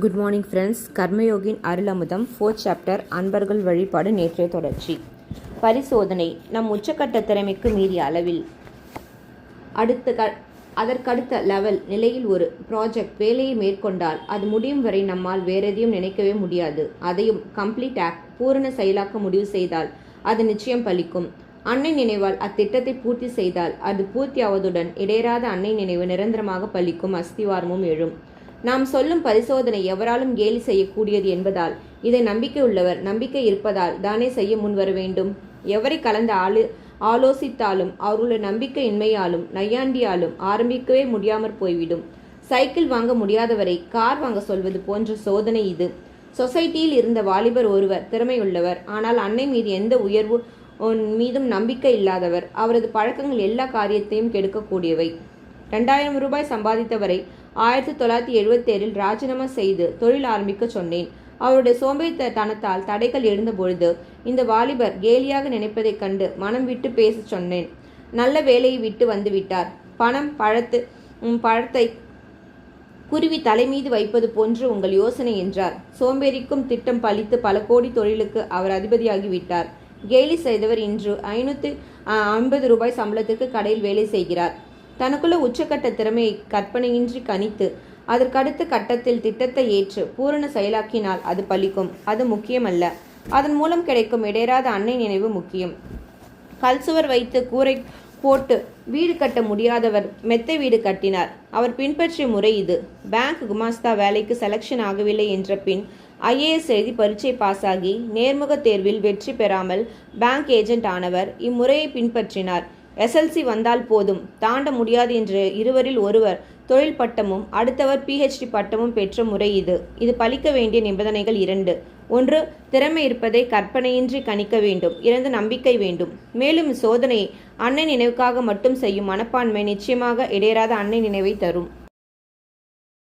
Good morning friends Karmayogin Arulamudham fourth chapter அன்பர்கள் வழிபாடு நேற்றைய தொடர்ச்சி. பரிசோதனை நம் உச்சக்கட்ட திறமைக்கு மீறிய அளவில். அடுத்த க அதற்கடுத்த லெவல் நிலையில் ஒரு ப்ராஜெக்ட் வேலையை மேற்கொண்டால் அது முடியும் வரை நம்மால் வேற எதையும் நினைக்கவே முடியாது. அதையும் கம்ப்ளீட் ஆக்ட் பூரண செயலாக்க முடிவு செய்தால் அது நிச்சயம் பலிக்கும். அன்னை நினைவால் அத்திட்டத்தை பூர்த்தி செய்தால் அது பூர்த்தியாவதுடன் இடையராத அன்னை நினைவு நிரந்தரமாக பலிக்கும் அஸ்திவாரமும் எழும். நாம் சொல்லும் பரிசோதனை எவராலும் கேலி செய்யக்கூடியது என்பதால் இதை நம்பிக்கை உள்ளவர் நம்பிக்கை இருப்பதால் தானே செய்ய முன்வர வேண்டும். எவரை கலந்து ஆளு ஆலோசித்தாலும் அவர்களுடைய நம்பிக்கையின்மையாலும் நையாண்டியாலும் ஆரம்பிக்கவே முடியாமற் போய்விடும். சைக்கிள் வாங்க முடியாதவரை கார் வாங்க சொல்வது போன்ற சோதனை இது. சொசைட்டியில் இருந்த வாலிபர் ஒருவர் திறமையுள்ளவர். ஆனால் அன்னை மீது எந்த உயர்வு மீதும் நம்பிக்கை இல்லாதவர். அவரது பழக்கங்கள் எல்லா காரியத்தையும் கெடுக்கக்கூடியவை. ரெண்டாயிரம் ரூபாய் சம்பாதித்தவரை ஆயிரத்தி தொள்ளாயிரத்தி எழுபத்தேழில் ராஜினாமா செய்து தொழில் ஆரம்பிக்க சொன்னேன். அவருடைய சோம்பேறித்தனத்தால் தடைகள் எழுந்த பொழுது இந்த வாலிபர் கேலியாக நினைப்பதைக் கண்டு மனம் விட்டு பேச சொன்னேன். நல்ல வேலையை விட்டு வந்துவிட்டார். பணம் பழத்து பழத்தை குருவி தலைமீது வைப்பது போன்று உங்கள் யோசனை என்றார். சோம்பேறிக்கும் திட்டம் பழித்து பல கோடி தொழிலுக்கு அவர் அதிபதியாகி விட்டார். கேலி செய்தவர் இன்று ஐநூற்றி ஐம்பது ரூபாய் சம்பளத்துக்கு கடையில் வேலை செய்கிறார். தனக்குள்ள உச்சக்கட்ட திறமையை கற்பனையின்றி கணித்து அதற்கடுத்த கட்டத்தில் திட்டத்தை ஏற்று பூரண செயலாக்கினால் அது பலிக்கும். அது முக்கியமல்ல. அதன் மூலம் கிடைக்கும் இடையராத அன்னை நினைவு முக்கியம். கல்சுவர் வைத்து கூரை போட்டு வீடு கட்ட முடியாதவர் மெத்தை வீடு கட்டினார். அவர் பின்பற்றிய முறை இது. பேங்க் குமாஸ்தா வேலைக்கு செலக்ஷன் ஆகவில்லை என்ற பின் ஐஏஎஸ் எழுதி பரீட்சை பாஸ் ஆகி நேர்முக தேர்வில் வெற்றி பெறாமல் பேங்க் ஏஜென்ட் ஆனவர் இம்முறையை பின்பற்றினார். எஸ்எல்சி வந்தால் போதும். தாண்ட முடியாது என்று இருவரில் ஒருவர் தொழில் பட்டமும் அடுத்தவர் பிஹெச்டி பட்டமும் பெற்ற முறை இது. இது பலிக்க வேண்டிய நிபந்தனைகள் இரண்டு. ஒன்று திறமை இருப்பதை கற்பனையின்றி கணிக்க வேண்டும். இரண்டு நம்பிக்கை வேண்டும். மேலும் சோதனையை அன்னை நினைவுக்காக மட்டும் செய்யும் மனப்பான்மை நிச்சயமாக இடையராத அன்னை நினைவை தரும்.